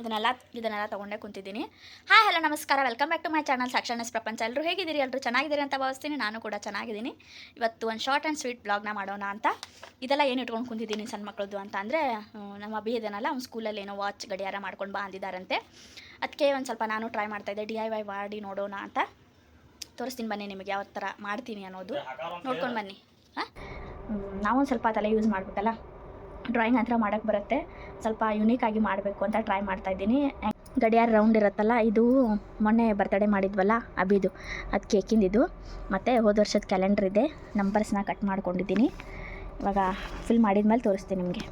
ಇದನ್ನೆಲ್ಲ ಇದನ್ನೆಲ್ಲ ತೊಗೊಂಡೇ ಕುಂತಿದ್ದೀನಿ. ಹಾಯ್, ಹಲೋ, ನಮಸ್ಕಾರ. Welcome back to my channel ಸಾಕ್ಷಣಸ್ ಪ್ರಪಂಚ ಎಲ್ಲರೂ ಹೇಗಿದ್ದೀರಿ? ಎಲ್ಲರೂ ಚೆನ್ನಾಗಿದ್ದೀರಿ ಅಂತ ಭಾವಿಸ್ತೀನಿ. ನಾನು ಕೂಡ ಚೆನ್ನಾಗಿದ್ದೀನಿ. ಇವತ್ತು ಒಂದು ಶಾರ್ಟ್ ಆ್ಯಂಡ್ ಸ್ವೀಟ್ ಬ್ಲಾಗ್ನ ಮಾಡೋಣ ಅಂತ. ಇದೆಲ್ಲ ಏನು ಇಟ್ಕೊಂಡು ಕುಂತಿದ್ದೀನಿ ಸಣ್ಣ ಮಕ್ಕಳದ್ದು ಅಂತ ಅಂದರೆ ನಮ್ಮ ಅಭಿ ಇದನ್ನೆಲ್ಲ ಅವ್ನು ಸ್ಕೂಲಲ್ಲಿ ಏನೋ ವಾಚ್ ಗಡಿಯಾರ ಮಾಡ್ಕೊಂಡು ಬಾ ಅಂದಿದ್ದಾರಂತೆ. ಅದಕ್ಕೆ ಒಂದು ಸ್ವಲ್ಪ ನಾನು ಟ್ರೈ ಮಾಡ್ತಾಯಿದ್ದೆ ಡಿ ಐ ವೈ ಮಾಡಿ ನೋಡೋಣ ಅಂತ. ತೋರಿಸ್ತೀನಿ ಬನ್ನಿ ನಿಮಗೆ ಯಾವ ಥರ ಮಾಡ್ತೀನಿ ಅನ್ನೋದು. ನೋಡ್ಕೊಂಡು ಬನ್ನಿ. ಹಾಂ? ನಾವೊಂದು ಸ್ವಲ್ಪ ಅದೆಲ್ಲ ಯೂಸ್ ಮಾಡ್ಬೇಕಲ್ಲ ಡ್ರಾಯಿಂಗ್ ಹತ್ರ ಮಾಡೋಕ್ಕೆ ಬರುತ್ತೆ. ಸ್ವಲ್ಪ ಯುನೀಕ್ ಆಗಿ ಮಾಡಬೇಕು ಅಂತ ಟ್ರೈ ಮಾಡ್ತಾ ಇದ್ದೀನಿ. ಗಡಿಯಾರ ರೌಂಡ್ ಇರುತ್ತಲ್ಲ, ಇದು ಮೊನ್ನೆ ಬರ್ತಡೇ ಮಾಡಿದ್ವಲ್ಲ ಅಬಿದು. ಅದು ಕೇಕಿಂದಿದ್ದು ಮತ್ತು ಹೋದ ವರ್ಷದ ಕ್ಯಾಲೆಂಡರ್ ಇದೆ. ನಂಬರ್ಸ್ನ ಕಟ್ ಮಾಡ್ಕೊಂಡಿದ್ದೀನಿ. ಇವಾಗ ಫಿಲ್ ಮಾಡಿದ್ಮೇಲೆ ತೋರಿಸ್ತೀನಿ ನಿಮಗೆ.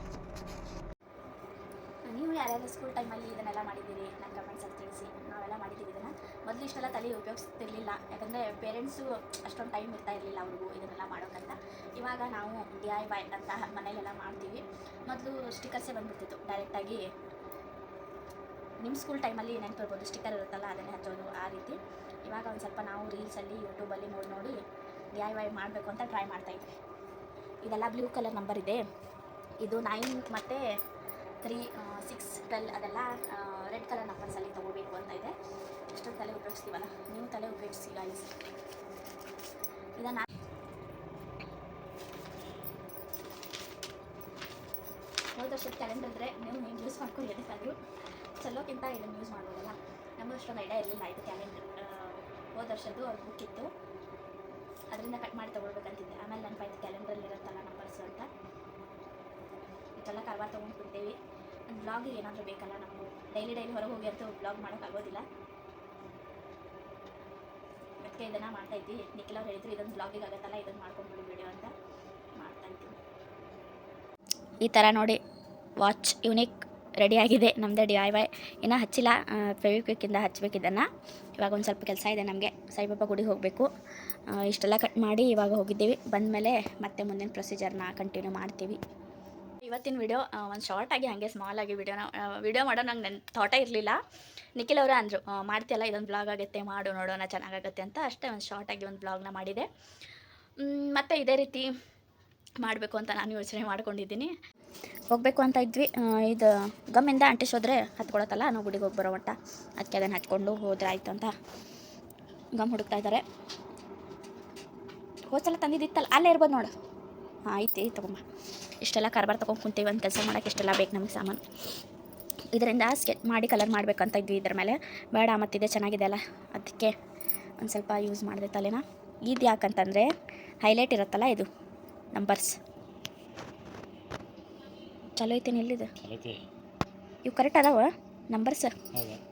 ನೀವು ಯಾರ್ಯಾರು ಸ್ಕೂಲ್ ಟೈಮಲ್ಲಿ ಇದನ್ನೆಲ್ಲ ಮಾಡಿದ್ದೀರಿ ನನ್ನ ಕಮೆಂಟ್ಸಲ್ಲಿ ತಿಳಿಸಿ ನಾವೆಲ್ಲ ಮಾಡಿದ್ದೀವಿ ಇದನ್ನು ಮೊದಲು ಇಷ್ಟೆಲ್ಲ ತಲೆ ಉಪಯೋಗಿಸ್ತಿರ್ಲಿಲ್ಲ. ಯಾಕಂದರೆ ಪೇರೆಂಟ್ಸು ಅಷ್ಟೊಂದು ಟೈಮ್ ಇರ್ತಾ ಇರಲಿಲ್ಲ ಅವ್ರಿಗೂ ಇದನ್ನೆಲ್ಲ ಮಾಡೋಕ್ಕಂತ ಇವಾಗ ನಾವು ಡಿ ಐ ವೈ ಅಂತ ಮನೆಯಲ್ಲೆಲ್ಲ ಮಾಡ್ತೀವಿ. ಮೊದಲು ಸ್ಟಿಕರ್ಸೇ ಬಂದ್ಬಿಡ್ತಿತ್ತು. ಡೈರೆಕ್ಟಾಗಿ ನಿಮ್ಮ ಸ್ಕೂಲ್ ಟೈಮಲ್ಲಿ ನೆನಪಿರ್ಬೋದು ಸ್ಟಿಕರ್ ಇರುತ್ತಲ್ಲ, ಅದನ್ನೇ ಹಚ್ಚೋದು ಆ ರೀತಿ. ಇವಾಗ ಒಂದು ಸ್ವಲ್ಪ ನಾವು ರೀಲ್ಸಲ್ಲಿ ಯೂಟ್ಯೂಬಲ್ಲಿ ನೋಡಿ ನೋಡಿ ಡಿ ಐ ವೈ ಮಾಡಬೇಕು ಅಂತ ಟ್ರೈ ಮಾಡ್ತಾಯಿದ್ವಿ ಇದೆಲ್ಲ ಬ್ಲೂ ಕಲರ್ ನಂಬರ್ ಇದೆ. ಇದು ನೈನ್ ಮತ್ತು ತ್ರೀ ಸಿಕ್ಸ್ ಟ್ವೆಲ್ ಅದೆಲ್ಲ ರೆಡ್ ಕಲರ್ ನಂಬರ್ಸಲ್ಲಿ ತೊಗೋಬೇಕು ಅಂತ ಇದೆ. ಎಷ್ಟೊಂದು ತಲೆ ಉಪಯೋಗಿಸ್ತೀವಲ್ಲ ನೀವು ತಲೆ ಉಪಯೋಗಿಸಿ ಗಾಯಿಸ್ ಇದನ್ನು ಹೋದ ವರ್ಷದ ಕ್ಯಾಲೆಂಡರ್ ಇದ್ದರೆ ನೀವು ನೀವು ಯೂಸ್ ಮಾಡ್ಕೊಂಡು ಎದಕ್ಕಾದರೂ ಚಲೋಕ್ಕಿಂತ ಇದನ್ನು ಯೂಸ್ ಮಾಡ್ಬೋದಲ್ಲ. ನಮಗೂ ಅಷ್ಟೊಂದು ಐಡಿಯಾ ಇರಲಿಲ್ಲ ಇದು ಕ್ಯಾಲೆಂಡರ್ ಹೋದ ವರ್ಷದ್ದು ಅವ್ರ ಬುಕ್ ಇತ್ತು. ಅದರಿಂದ ಕಟ್ ಮಾಡಿ ತೊಗೊಳ್ಬೇಕಂತಿದ್ದೆ. ಆಮೇಲೆ ನೆನಪಾಯ್ತು ಕ್ಯಾಲೆಂಡ್ರಲ್ಲಿ ಇರುತ್ತಲ್ಲ ನಂಬರ್ಸ್ ಅಂತ. ಇಷ್ಟೆಲ್ಲ ಕಾರ್ಬಾರ್ ತೊಗೊಂಡು ಕುಂತೇವಿ ಬ್ಲಾಗ್ ಏನಾದರೂ ಬೇಕಲ್ಲ ನಮಗೂ ಡೈಲಿ ಡೈಲಿ ಹೊರಗೆ ಹೋಗಿ ಅಂತೂ ಬ್ಲಾಗ್ ಮಾಡೋಕ್ಕಾಗೋದಿಲ್ಲ ಅದಕ್ಕೆ ಇದನ್ನು ಮಾಡ್ತಾ ಇದ್ವಿ. ನಿಖಿಲ್ ಅವ್ರು ಹೇಳಿದ್ರು, ಇದೊಂದು ಬ್ಲಾಗಿಗೆ ಆಗುತ್ತಲ್ಲ ಇದನ್ನು ಮಾಡ್ಕೊಂಡ್ಬಿಡಿ ವಿಡಿಯೋ ಅಂತ ಮಾಡ್ತಾ ಇದ್ದೀನಿ ಈ ಥರ ನೋಡಿ ವಾಚ್ ಯುನಿಕ್ ರೆಡಿಯಾಗಿದೆ ನಮ್ಮದೇ ಡಿ ಐ ವೈ ಇನ್ನೂ ಹಚ್ಚಿಲ್ಲ ಫೆವಿಕ್ವಿಕ್ಕಿಂದ ಹಚ್ಬೇಕು ಇದನ್ನು. ಇವಾಗ ಒಂದು ಸ್ವಲ್ಪ ಕೆಲಸ ಇದೆ ನಮಗೆ. ಸಾಯಿಬಾಬಾ ಗುಡಿಗೆ ಹೋಗಬೇಕು. ಇಷ್ಟೆಲ್ಲ ಕಟ್ ಮಾಡಿ ಇವಾಗ ಹೋಗಿದ್ದೀವಿ. ಬಂದಮೇಲೆ ಮತ್ತೆ ಮುಂದಿನ ಪ್ರೊಸೀಜರ್ನ ಕಂಟಿನ್ಯೂ ಮಾಡ್ತೀವಿ. ಇವತ್ತಿನ ವಿಡಿಯೋ ಒಂದು ಶಾರ್ಟ್ ಆಗಿ ಹಾಗೆ ಸ್ಮಾಲ್ ಆಗಿ ವಿಡಿಯೋನ ವಿಡಿಯೋ ಮಾಡೋ ನಂಗೆ ನನ್ನ ಥಾಟೇ ಇರಲಿಲ್ಲ. ನಿಖಿಲ್ ಅವರು ಅಂದರು ಮಾಡ್ತಿಯಲ್ಲ, ಇದೊಂದು ಬ್ಲಾಗ್ ಆಗುತ್ತೆ, ಮಾಡು, ನೋಡೋಣ, ಚೆನ್ನಾಗಾಗುತ್ತೆ ಅಂತ ಅಷ್ಟೇ ಒಂದು ಶಾರ್ಟ್ ಆಗಿ ಒಂದು ಬ್ಲಾಗ್ನ ಮಾಡಿದೆ. ಮತ್ತು ಇದೇ ರೀತಿ ಮಾಡಬೇಕು ಅಂತ ನಾನು ಯೋಚನೆ ಮಾಡ್ಕೊಂಡಿದ್ದೀನಿ. ಹೋಗಬೇಕು ಅಂತ ಇದ್ವಿ. ಇದು ಗಮ್ಮಿಂದ ಅಂಟಿಸೋದ್ರೆ ಹತ್ಕೊಳತ್ತಲ್ಲ, ನಾವು ಗುಡಿಗೆ ಹೋಗಿ ಬರೋ ಮಟ್ಟ. ಅದಕ್ಕೆ ಅದನ್ನು ಹಚ್ಕೊಂಡು ಹೋದ್ರೆ ಆಯಿತು ಅಂತ ಗಮ್ ಹುಡುಕ್ತಾ ಇದ್ದಾರೆ ಹೋದ್ಸಲ ತಂದಿದ್ದಿತ್ತಲ್ಲ ಅಲ್ಲೇ ಇರ್ಬೋದು ನೋಡು. ಹಾಂ ಐತಿ, ತಗೊಂಬ. ಇಷ್ಟೆಲ್ಲ ಕಾರ್ಬಾರ್ ತೊಗೊಂಡು ಕುಂತೀವಿ ಒಂದು ಕೆಲಸ ಮಾಡೋಕೆ ಇಷ್ಟೆಲ್ಲ ಬೇಕು ನಮಗೆ ಸಾಮಾನು. ಇದರಿಂದ ಸ್ಕೆಚ್ ಮಾಡಿ ಕಲರ್ ಮಾಡ್ಬೇಕಂತ ಇದ್ವಿ ಇದ್ರ ಮೇಲೆ. ಬೇಡ ಮತ್ತಿದೆ ಚೆನ್ನಾಗಿದೆ ಅಲ್ಲ. ಅದಕ್ಕೆ ಒಂದು ಸ್ವಲ್ಪ ಯೂಸ್ ಮಾಡಿದೆ ತಲೆನ. ಇದು ಯಾಕಂತಂದರೆ ಹೈಲೈಟ್ ಇರುತ್ತಲ್ಲ ಇದು ನಂಬರ್ಸ್ ಚಲೋ ಐತೇನು ಇಲ್ಲಿದು ಇವು ಕರೆಕ್ಟ್ ಅದಾವ ನಂಬರ್ಸ್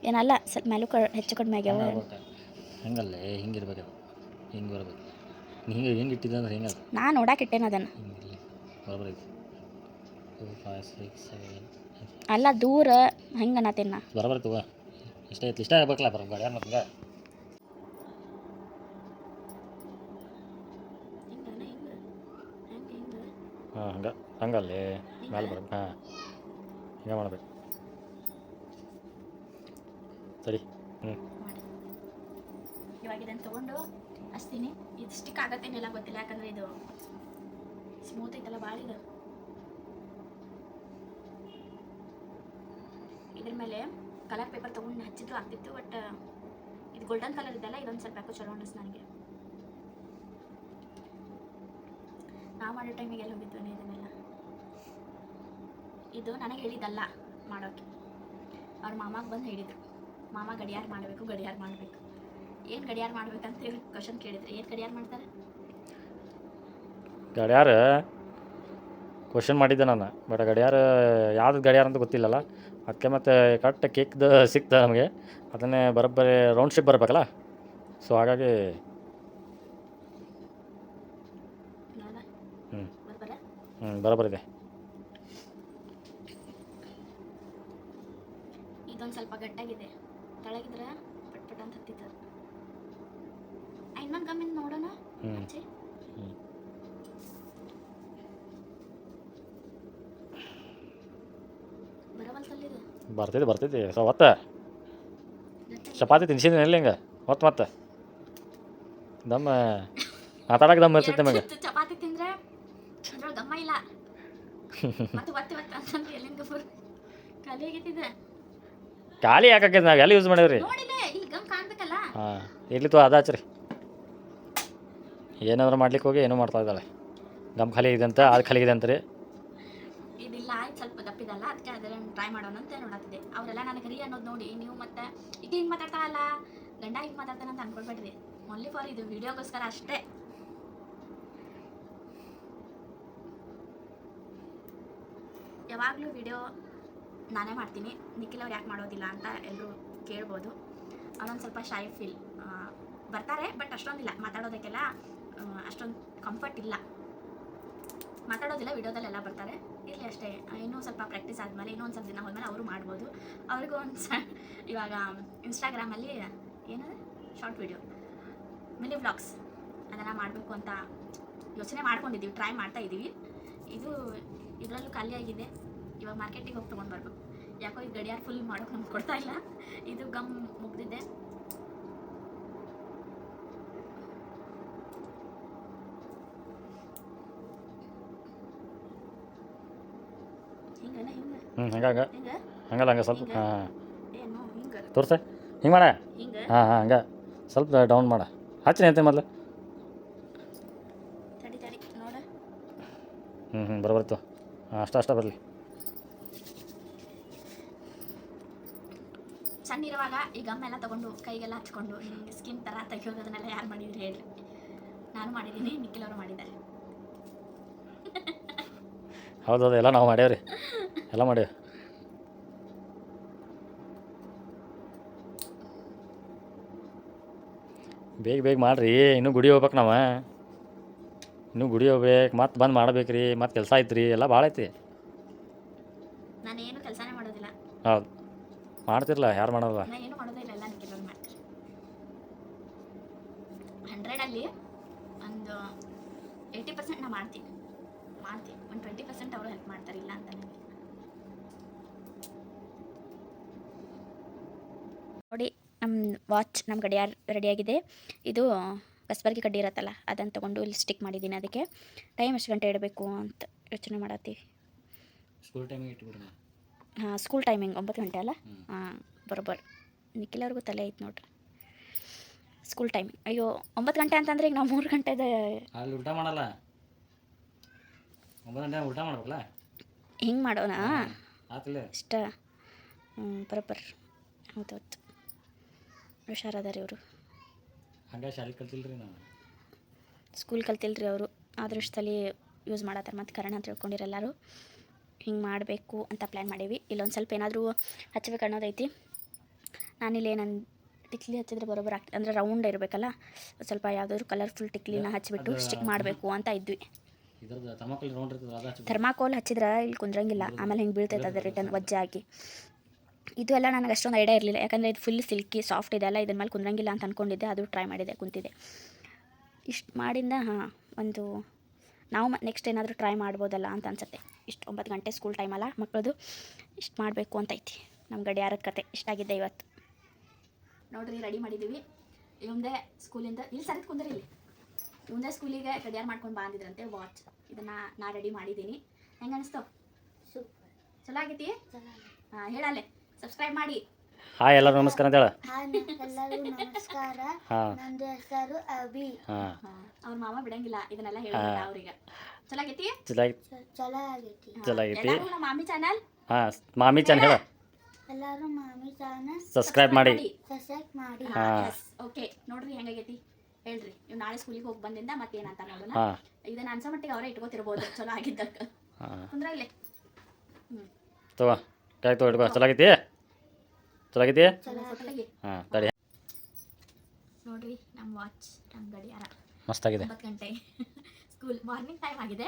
ಏನಲ್ಲ ಸ್ವಲ್ಪ ಮೇಲೂ ಕ ಹೆಚ್ಚು ಕಡಿಮೆ ಆಗ್ಯಾವ. ಹೆಂಗಲ್ಲೇ ಹಿಂಗಿರ್ಬೇಕು ಹಿಂಗೆ ಬರ್ಬೇಕು. ಹಿಂಗೆ ನಾ ನೋಡಕ್ಕೆ ಇಟ್ಟೇನೆ ಅದನ್ನು. ಟೂ ಫೈವ್ ಸಿಕ್ಸ್ ಸೆವೆನ್ ಅಲ್ಲ ದೂರ ಹೆಂಗ ಅನ್ನತ್ತೇನ ನಾ ಬರೋಬ್ಬರ ತಗೋ. ಇಷ್ಟ ಐತಿ ಇಷ್ಟ ಆಗ್ಬೇಕಲ್ಲ ಬರೋ ಗಾಡಿ ಮತ್ತೆ ಹಾಂ ಹಂಗೆ ಹಂಗಲ್ಲೇ ಮೇಲೆ ಬರ್ಬೇಕು ಹಾಂ ಹಿಂಗೆ ಮಾಡ್ಬೇಕು. ಸರಿ ಹ್ಞೂ ಇವಾಗ ಇದನ್ನು ತೊಗೊಂಡು ಹಚ್ತೀನಿ. ಇದು ಸ್ಟಿಕ್ ಆಗತ್ತೇನಿಲ್ಲ ಗೊತ್ತಿಲ್ಲ ಯಾಕಂದ್ರೆ ಇದು ಸ್ಮೂತ್ ಐತಲ್ಲ ಭಾಳ ಇದು ಇದ್ರ ಮೇಲೆ ಕಲರ್ ಪೇಪರ್ ತೊಗೊಂಡು ಹಚ್ಚಿದ್ರು ಆಗ್ತಿತ್ತು ಬಟ್ ಇದು ಗೋಲ್ಡನ್ ಕಲರ್ ಇದೆಲ್ಲ ಇದೊಂದು ಸ್ವಲ್ಪ ಯಾಕೋ ಚಲೋ ನನಗೆ. ನಾವು ಮಾಡೋ ಟೈಮಿಗೆ ಎಲ್ಲಿ ಹೋಗಿದ್ವಿ ಇದನ್ನೆಲ್ಲ. ಇದು ನನಗೆ ಹೇಳಿದ್ದಲ್ಲ ಮಾಡೋಕೆ. ಅವ್ರ ಮಾಮಾಗೆ ಬಂದು ಹೇಳಿದ್ರು. ಮಾಮ ಗಡಿಯಾರ ಮಾಡಬೇಕು ಗಡಿಯಾರ ಮಾಡಬೇಕು. ಏನು ಗಡಿಯಾರ ಮಾಡ್ಬೇಕಂತ ಹೇಳಿ ಕ್ವಶನ್ ಕೇಳಿದ್ರು. ಏನು ಗಡಿಯಾರ ಮಾಡ್ತಾರೆ? ಗಡಿಯಾರ? ಕ್ವಶನ್ ಮಾಡಿದ್ದೆ ನಾನು ಬಟ್ ಗಡಿಯಾರ ಯಾವ್ದು ಗಡಿಯಾರ ಅಂತ ಗೊತ್ತಿಲ್ಲಲ್ಲ. ಅದಕ್ಕೆ ಮತ್ತೆ ಕರೆಕ್ಟ್ ಕೇಕ್ದು ಸಿಕ್ತದೆ ನಮಗೆ. ಅದನ್ನೇ ಬರೋಬ್ಬರಿ ರೌಂಡ್ ಶಿಪ್ ಬರಬೇಕಲ್ಲ? ಸೊ ಹಾಗಾಗಿ ಹ್ಞೂ ಹ್ಞೂ ಬರೋಬ್ಬರಿದೆ ಇದೊಂದು ಸ್ವಲ್ಪ ಗಟ್ಟಾಗಿದೆ. ಕೆಳಗಿದ್ರೆ ಪಟ್ ಪಟ್ ಅಂತ ಹತ್ತಿತ್ತು. ಇನ್ನೊಂದು ಗಮ್ಮಿಂದ ನೋಡೋಣ ಹ್ಞೂ ಹಚ್ಚಿ ಹ್ಞೂ ಬರವಲ್ತಲ್ಲಿದೆ ಬರ್ತೈತಿ ಬರ್ತೈತಿ. ಸೊ ಒತ್ತ. ಚಪಾತಿ ತಿನ್ಸಿದ್ದೀನಿ ಎಲ್ಲಿ ಹಿಂಗೆ? ಒತ್ತು ಮತ್ತೆ ದಮ್ಮ ಮಾತಾಡಕ್ಕೆ ದಮ್ಮ ಇರ್ತೈತೆ ನಿಮಗೆ. ಚಪಾತಿ ತಿಂದ್ರೆ ಗಮ್ಮ ಇಲ್ಲ. ಖಾಲಿ ಯಾಕೆ ನಾವು ಎಲ್ಲಿ ಯೂಸ್ ಮಾಡೇವ್ರಿ? ಹಾಂ ಇರ್ಲಿ ತೋ ಅದು ಹಚ್ರಿ. ಏನಾದ್ರು ಮಾಡ್ಲಿಕ್ಕೆ ಹೋಗಿ ಏನೂ ಮಾಡ್ತಾ ಇದ್ದಾಳೆ. ಗಮ್ ಖಾಲಿ ಇದೆ ಅಂತ ಅದು ಖಾಲಿ ಇದೆ ಅಂತ ರೀ ದಪ್ಪಿದಲ್ಲ ಅದಕ್ಕೆ ಅದನ್ನ ಟ್ರೈ ಮಾಡೋಣ ಅಂತ ನೋಡತ್ತಿದ್ದೆ. ಅವರೆಲ್ಲ ನನಗೆ ರೀ ಅನ್ನೋದು ನೋಡಿ, ನೀವು ಮತ್ತೆ ಈಗ ಹಿಂಗೆ ಮಾತಾಡ್ತಾರಲ್ಲ ಗಂಡ ಹಿಂಗೆ ಮಾತಾಡ್ತಾನೆ ಅಂತ ಅನ್ಕೊಳ್ಬೇಡ್ರಿ. ಓನ್ಲಿ ಫಾರ್ ಇದು, ವಿಡಿಯೋಗೋಸ್ಕರ ಅಷ್ಟೇ. ಯಾವಾಗಲೂ ವಿಡಿಯೋ ನಾನೇ ಮಾಡ್ತೀನಿ. ನಿಖಿಲ್ ಅವ್ರು ಯಾಕೆ ಮಾಡೋದಿಲ್ಲ ಅಂತ ಎಲ್ಲರೂ ಕೇಳ್ಬೋದು. ಅವನೊಂದು ಸ್ವಲ್ಪ ಶೈ ಫೀಲ್ ಬರ್ತಾರೆ ಬಟ್ ಅಷ್ಟೊಂದಿಲ್ಲ. ಮಾತಾಡೋದಕ್ಕೆಲ್ಲ ಅಷ್ಟೊಂದು ಕಂಫರ್ಟ್ ಇಲ್ಲ. ಮಾತಾಡೋದಿಲ್ಲ, ವಿಡಿಯೋದಲ್ಲೆಲ್ಲ ಬರ್ತಾರೆ. ಇರಲಿ ಅಷ್ಟೇ. ಇನ್ನೂ ಸ್ವಲ್ಪ ಪ್ರಾಕ್ಟೀಸ್ ಆದಮೇಲೆ ಇನ್ನೊಂದು ಸ್ವಲ್ಪ ದಿನ ಹೋದ್ಮೇಲೆ ಅವರು ಮಾಡ್ಬೋದು. ಅವ್ರಿಗೂ ಒಂದು ಸ, ಇವಾಗ ಇನ್ಸ್ಟಾಗ್ರಾಮಲ್ಲಿ ಏನದು? ಶಾರ್ಟ್ ವಿಡಿಯೋ ಮಿನಿ ವ್ಲಾಗ್ಸ್ ಅದನ್ನು ಮಾಡಬೇಕು ಅಂತ ಯೋಚನೆ ಮಾಡ್ಕೊಂಡಿದ್ದೀವಿ ಟ್ರೈ ಮಾಡ್ತಾ ಇದ್ದೀವಿ. ಇದು ಇದರಲ್ಲೂ ಖಾಲಿಯಾಗಿದೆ ಇವಾಗ ಮಾರ್ಕೆಟಿಗೆ ಹೋಗಿ ತೊಗೊಂಡು ಬರ್ಬೇಕು. ಯಾಕೋ ಈ ಗಡಿಯಾರ ಫುಲ್ ಮಾಡೋಕೆ ಕೊಡ್ತಾ ಇಲ್ಲ. ಇದು ಗಮ್ ಮುಗ್ದಿದೆ. ಹ್ಞೂ ಹಂಗ. ಹಿಂಗ? ಹಂಗಲ್ಲ ಹಂಗೆ ಸ್ವಲ್ಪ ಹಾಂ. ತೋರ್ಸ? ಹಿಂಗೆ ಮಾಡ? ಹಾಂ ಹಾಂ ಹಂಗೆ. ಸ್ವಲ್ಪ ಡೌನ್ ಮಾಡ. ಹಚ್ಚಿನಿ ಅಂತ ಮೊದಲು. ಹ್ಞೂ ಹ್ಞೂ ಬರಬರ್ತು ಹಾಂ ಅಷ್ಟ ಅಷ್ಟ ಬರಲಿ. ಸಣ್ಣಿರುವಾಗ ಈ ಗಮ್ ಎಲ್ಲ ತಗೊಂಡು ಕೈಗೆಲ್ಲ ಹಚ್ಕೊಂಡು ಸ್ಕಿನ್ ತರ ತೆಗಿಯೋದು ಅದನ್ನೆಲ್ಲ ಯಾರು ಮಾಡಿದ್ರು ಹೇಳ್ರಿ ನಾನು ಮಾಡಿದ್ದೀನಿ ನಿಖಿಲ್ ಅವರು ಮಾಡಿದ್ದಾರೆ. ಹೌದು ಹೌದು ಎಲ್ಲ ನಾವು ಮಾಡ್ಯಾವ್ರಿ. ಎಲ್ಲ ಮಾಡಿ. ಬೇಗ ಬೇಗ ಮಾಡ್ರಿ ಇನ್ನೂ ಗುಡಿ ಹೋಗ್ಬೇಕು ನಾವು. ಇನ್ನೂ ಗುಡಿ ಹೋಗ್ಬೇಕು ಮತ್ತೆ ಬಂದು ಮಾಡ್ಬೇಕು ರೀ ಮತ್ತೆ ಕೆಲಸ ಐತ್ರಿ ಎಲ್ಲ ಭಾಳ ಐತಿ. ಹೌದು. ಮಾಡ್ತಿರಲ್ಲ ಯಾರು ಮಾಡೋಲ್ಲ ಹಂಡ್ರೆಡಲ್ಲಿ ಒಂದು ಏಯ್ಟಿ ಪರ್ಸೆಂಟ್ ನಾ ಮಾಡ್ತೀನಿ. ಮಾಡ್ತೀನಿ. ಒಂದು ಟ್ವೆಂಟಿ ಪರ್ಸೆಂಟ್ ಅವರು ಹೆಲ್ಪ್ ಮಾಡ್ತಾರೆ ಇಲ್ಲ ಅಂತ ನನಗೆ ನೋಡಿ ನಮ್ಮ ವಾಚ್ ನಮ್ಮ ಗಡಿಯಾರ ರೆಡಿಯಾಗಿದೆ. ಇದು ಕಸ್ಬರ್ಗಿ ಕಡ್ಡಿ ಇರತ್ತಲ್ಲ ಅದನ್ನು ತೊಗೊಂಡು ಇಲ್ಲಿ ಸ್ಟಿಕ್ ಮಾಡಿದ್ದೀನಿ ಅದಕ್ಕೆ. ಟೈಮ್ ಎಷ್ಟು ಗಂಟೆ ಇಡಬೇಕು ಅಂತ ಯೋಚನೆ ಮಾಡತ್ತೀವಿ ಸ್ಕೂಲ್ ಟೈಮಿಗೆ ಇಟ್ಬಿಡ್ರಿ ಹಾಂ ಸ್ಕೂಲ್ ಟೈಮಿಂಗ್ ಒಂಬತ್ತು ಗಂಟೆ ಅಲ್ಲ. ಹಾಂ ಬರೋಬ್ಬರ್. ನಿಖಿಲವ್ರಿಗೂ ತಲೆ ಐತೆ ನೋಡ್ರಿ. ಸ್ಕೂಲ್ ಟೈಮಿಂಗ್ ಅಯ್ಯೋ ಒಂಬತ್ತು ಗಂಟೆ ಅಂತಂದ್ರೆ ಈಗ ನಾವು ಮೂರು ಗಂಟೆದ ಅಲ್ಲಿ ಊಟ ಮಾಡಲ್ಲ? ಒಂಬತ್ತು ಗಂಟೆ ಊಟ ಮಾಡಬೇಕಲ್ಲ? ಹಿಂಗೆ ಮಾಡೋಣ ಇಷ್ಟ. ಹ್ಞೂ ಬರೋಬ್ಬರ. ಹೌದೌದು ಹುಷಾರದಾರ ಇವರು. ಹಂಗೆ ಶಾಲೆ ಕಲ್ತಿಲ್ರಿ ನಾನು ಸ್ಕೂಲ್ ಕಲ್ತಿಲ್ರಿ ಅವರು. ಆದ್ರೆ ಇಷ್ಟಲ್ಲಿ ಯೂಸ್ ಮಾಡತ್ತಾರ ಮತ್ತು ಕರಣ ಅಂತ ತಿಳ್ಕೊಂಡಿರ ಎಲ್ಲರೂ. ಹಿಂಗೆ ಮಾಡಬೇಕು ಅಂತ ಪ್ಲ್ಯಾನ್ ಮಾಡೀವಿ. ಇಲ್ಲೊಂದು ಸ್ವಲ್ಪ ಏನಾದರೂ ಹಚ್ಬೇಕು ಅನ್ನೋದೈತಿ. ನಾನಿಲ್ಲಿ ನನ್ನ ಟಿಕ್ಲಿ ಹಚ್ಚಿದ್ರೆ ಬರೋಬ್ಬರ ಆಗ್ತದೆ ಅಂದರೆ ರೌಂಡ್ ಇರಬೇಕಲ್ಲ? ಸ್ವಲ್ಪ ಯಾವುದಾದ್ರು ಕಲರ್ಫುಲ್ ಟಿಕ್ಲಿನ ಹಚ್ಚಿಬಿಟ್ಟು ಸ್ಟಿಕ್ ಮಾಡಬೇಕು ಅಂತ ಇದ್ವಿ. ಥರ್ಮಾಕೋಲ್ ಹಚ್ಚಿದ್ರೆ ಇಲ್ಲಿ ಕುಂದ್ರಂಗಿಲ್ಲ. ಆಮೇಲೆ ಹಿಂಗೆ ಬೀಳ್ತೈತೆ ಅದು ರಿಟರ್ನ್ ವಜ್ಜೆ ಆಗಿ ಇದು ಎಲ್ಲ ನನಗೆ ಅಷ್ಟೊಂದು ಐಡಿಯಾ ಇರಲಿಲ್ಲ. ಯಾಕಂದರೆ ಇದು ಫುಲ್ ಸಿಲ್ಕಿ ಸಾಫ್ಟ್ ಇದೆ ಅಲ್ಲ ಇದ್ರ ಮೇಲೆ ಕುಂದ್ರಂಗಿಲ್ಲ ಅಂತ ಅಂದ್ಕೊಂಡಿದ್ದೆ ಅದು ಟ್ರೈ ಮಾಡಿದೆ ಕುಂತಿದೆ. ಇಷ್ಟು ಮಾಡಿಂದ ಹಾಂ ಒಂದು ನಾವು ನೆಕ್ಸ್ಟ್ ಏನಾದರೂ ಟ್ರೈ ಮಾಡ್ಬೋದಲ್ಲ ಅಂತ ಅನ್ಸುತ್ತೆ. ಇಷ್ಟು ಒಂಬತ್ತು ಗಂಟೆ ಸ್ಕೂಲ್ ಟೈಮಲ್ಲ ಮಕ್ಕಳದು ಇಷ್ಟು ಮಾಡಬೇಕು ಅಂತ ಐತಿ. ನಮ್ಮ ಗಡಿಯಾರದ ಕತೆ ಇಷ್ಟಾಗಿದೆ ಇವತ್ತು. ನೋಡ್ರಿ ರೆಡಿ ಮಾಡಿದ್ದೀವಿ ಇವಂದೇ ಸ್ಕೂಲಿಂದ ಇಲ್ಲಿ ಸರಿದು ಕುಂದ್ರಿ ಇಲ್ಲಿ. ಇವಂದೇ ಸ್ಕೂಲಿಗೆ ಗಡಿಯಾರ ಮಾಡ್ಕೊಂಡು ಬಂದಿದ್ರಂತೆ ವಾಚ್ ಇದನ್ನು ನಾ ರೆಡಿ ಮಾಡಿದ್ದೀನಿ. ಹೆಂಗೆ ಅನಿಸ್ತು? ಚಲೋ ಆಗೈತಿ? ಹಾಂ ಹೇಳಲ್ಲೇ ಸಬ್ಸ್ಕ್ರೈಬ್ ಮಾಡಿ. ಹಾಯ್ ಎಲ್ಲರೂ ನಮಸ್ಕಾರ ಅಂತ ಹೇಳ ಹಾಯ್ ಎಲ್ಲರಿಗೂ ನಮಸ್ಕಾರ. ಹಾಂ. ನಂದು ಹೆಸರು ಅಭಿ. ಹಾಂ. ಅವ್ರ ಮಾಮ ಬಿಡಂಗಿಲ್ಲ ಇದನ್ನೆಲ್ಲ ಹೇಳಿಲ್ಲ ಅವ್ರಿಗೆ. ಚಲೋ ಆಗೈತಿ ಚೆನ್ನಾಗಿ ಚ- ಚಲೋ ಆಗೈತಿ ಚಲೋ ಆಗೈತಿ. ಎಲ್ಲರೂ ನಮ್ಮ ಮಾಮಿ ಚಾನಲ್ ಹಾಂ ಮಾಮಿ ಚಂದ ಹೇಳ. ಎಲ್ಲರೂ ಮಾಮಿ ಚಾನಲ್ ಸಬ್ಸ್ಕ್ರೈಬ್ ಮಾಡಿ. ಸಬ್ಸ್ಕ್ರೈಬ್ ಮಾಡಿ. ಹಾ. ಓಕೆ ನೋಡ್ರಿ ಹೆಂಗಾಗೈತಿ? ಹೇಳ್ರಿ. ನೀವು ನಾಳೆ ಸ್ಕೂಲಿಗೆ ಹೋಗಿ ಬಂದಿಂದ ಮತ್ತೇನಂತ ನೋಡೋಣ. ಹಾಂ. ಇದನ್ನ ಅನ್ಸೋ ಮಟ್ಟಿಗೆ ಅವರೇ ಇಟ್ಕೋತಿರ್ಬೋದು ಚಲೋ ಆಗಿದ್ದಕ್ಕೆ. ಹಾಂ. ಅಂದ್ರೆ ಇಲ್ಲೇ ತಗೋ ಕೈ ತಗೋ ಇಟ್ಕೋ ಚಲೋ ಆಗೈತಿ ಚಲೋ ಆಗೈತಿ ಹಾಂ ತಡಿ ನೋಡ್ರಿ ನಮ್ಮ ವಾಚ್ ನಮ್ಮ ಗಡಿಯಾರ. ಮಸ್ತಾಗಿದೆ. ಒಂಬತ್ತು ಗಂಟೆ. ಸ್ಕೂಲ್ ಮಾರ್ನಿಂಗ್ ಟೈಮ್ ಆಗಿದೆ.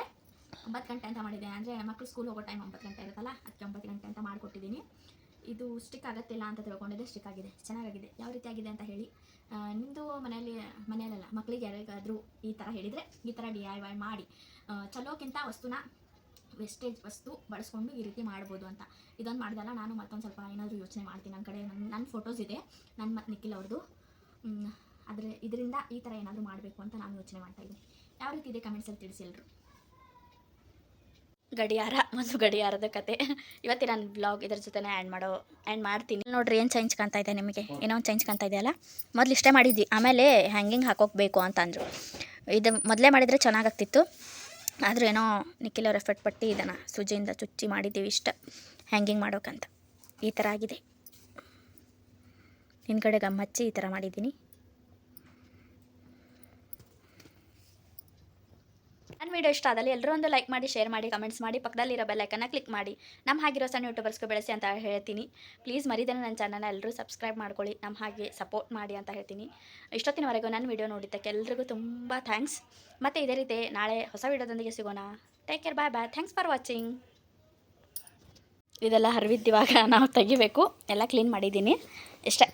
ಒಂಬತ್ತು ಗಂಟೆ ಅಂತ ಮಾಡಿದೆ. ಅಂದರೆ ಮಕ್ಕಳು ಸ್ಕೂಲ್ ಹೋಗೋ ಟೈಮ್ ಒಂಬತ್ತು ಗಂಟೆ ಇರುತ್ತಲ್ಲ ಅದಕ್ಕೆ ಒಂಬತ್ತು ಗಂಟೆ ಅಂತ ಮಾಡಿಕೊಟ್ಟಿದ್ದೀನಿ. ಇದು ಸ್ಟಿಕ್ ಆಗತ್ತಿಲ್ಲ ಅಂತ ತಿಳ್ಕೊಂಡಿದ್ದೆ ಸ್ಟಿಕ್ ಆಗಿದೆ. ಚೆನ್ನಾಗಿದೆ ಯಾವ ರೀತಿ ಆಗಿದೆ ಅಂತ ಹೇಳಿ. ನಿಮ್ಮದು ಮನೆಯಲ್ಲಿ ಮನೆಯಲ್ಲ ಮಕ್ಕಳಿಗೆ ಯಾರಿಗಾದರೂ ಈ ಥರ ಹೇಳಿದರೆ ಈ ಥರ ಡಿ ಐ ವೈ ಮಾಡಿ. ಚಲೋಕ್ಕಿಂತ ವಸ್ತುನ ವೆಸ್ಟೇಜ್ ವಸ್ತು ಬಳಸ್ಕೊಂಡು ಈ ರೀತಿ ಮಾಡ್ಬೋದು ಅಂತ. ಇದೊಂದು ಮಾಡಿದಲ್ಲ ನಾನು ಮತ್ತೊಂದು ಸ್ವಲ್ಪ ಏನಾದರೂ ಯೋಚನೆ ಮಾಡ್ತೀನಿ ನನ್ನ ಕಡೆ. ನನ್ನ ನನ್ನ ಫೋಟೋಸ್ ಇದೆ. ನನ್ನ ಮತ್ತು ನಿಖಿಲ್ ಅವ್ರದ್ದು ಆದರೆ ಇದರಿಂದ ಈ ಥರ ಏನಾದರೂ ಮಾಡಬೇಕು ಅಂತ ನಾನು ಯೋಚನೆ ಮಾಡ್ತಾ ಯಾವ ರೀತಿ ಇದೆ ಕಮೆಂಟ್ಸಲ್ಲಿ ತಿಳಿಸಿ ಎಲ್ಲರೂ ಗಡಿಯಾರ ಮತ್ತು ಗಡಿಯಾರದ ಕತೆ. ಇವತ್ತಿನ ನಾನು ಬ್ಲಾಗ್ ಇದ್ರ ಜೊತೆನೇ ಆ್ಯಡ್ ಮಾಡೋ ಆ್ಯಡ್ ಮಾಡ್ತೀನಿ. ನೋಡ್ರಿ ಏನು ಚೇಂಜ್ ಕಾಣ್ತಾ ಇದೆ ನಿಮಗೆ? ಏನೋ ಒಂದು ಚೇಂಜ್ ಕಾಣ್ತಾ ಇದೆಯಲ್ಲ ಮೊದಲು ಇಷ್ಟೇ ಮಾಡಿದ್ವಿ. ಆಮೇಲೆ ಹ್ಯಾಂಗಿಂಗ್ ಹಾಕೋಕ್ಬೇಕು ಅಂತ ಅಂದರು. ಇದು ಮೊದಲೇ ಮಾಡಿದರೆ ಚೆನ್ನಾಗಾಗ್ತಿತ್ತು ಆದರೂ ಏನೋ ನಿಖಿಲ್ ಅವ್ರ ಎಫರ್ಟ್ ಪಟ್ಟು ಇದನ್ನು ಸುಜಿಯಿಂದ ಚುಚ್ಚಿ ಮಾಡಿದ್ದೀವಿ ಇಷ್ಟ. ಹ್ಯಾಂಗಿಂಗ್ ಮಾಡೋಕ್ಕಂತ ಈ ಥರ ಆಗಿದೆ. ಹಿಂದ್ಗಡೆ ಗಮ್ ಹಚ್ಚಿ ಈ ಥರ ಮಾಡಿದ್ದೀನಿ. ನನ್ನ ವಿಡಿಯೋ ಇಷ್ಟ ಆದಲ್ಲಿ ಎಲ್ಲರೂ ಒಂದು ಲೈಕ್ ಮಾಡಿ ಶೇರ್ ಮಾಡಿ ಕಮೆಂಟ್ಸ್ ಮಾಡಿ, ಪಕ್ಕದಲ್ಲಿರೋ ಬೆಲ್ಲೈಕನ್ನ ಕ್ಲಿಕ್ ಮಾಡಿ. ನಮ್ಮ ಹಾಗಿರೋ ಸಣ್ಣ ಯೂಟ್ಯೂಬರ್ಸ್ಗೆ ಬೆಳೆಸಿ ಅಂತ ಹೇಳ್ತೀನಿ. ಪ್ಲೀಸ್ ಮರಿದೇನೆ ನನ್ನ ಚಾನಲ್ನ ಎಲ್ಲರೂ ಸಬ್ಸ್ಕ್ರೈಬ್ ಮಾಡ್ಕೊಳ್ಳಿ. ನಮ್ಮ ಹಾಗೆ ಸಪೋರ್ಟ್ ಮಾಡಿ ಅಂತ ಹೇಳ್ತೀನಿ. ಇಷ್ಟೊತ್ತಿನವರೆಗೂ ನನ್ನ ವಿಡಿಯೋ ನೋಡಿದ್ದಕ್ಕೆ ಎಲ್ರಿಗೂ ತುಂಬ ಥ್ಯಾಂಕ್ಸ್ ಮತ್ತು ಇದೇ ರೀತಿ ನಾಳೆ ಹೊಸ ವಿಡಿಯೋದೊಂದಿಗೆ ಸಿಗೋಣ. Take care bye bye thanks for watching ಇದೆಲ್ಲ ಹರಿವಿದ್ದಿವಾಗ ನಾವು ತೆಗಿಬೇಕು. ಎಲ್ಲ ಕ್ಲೀನ್ ಮಾಡಿದ್ದೀನಿ. ಇಷ್ಟೇ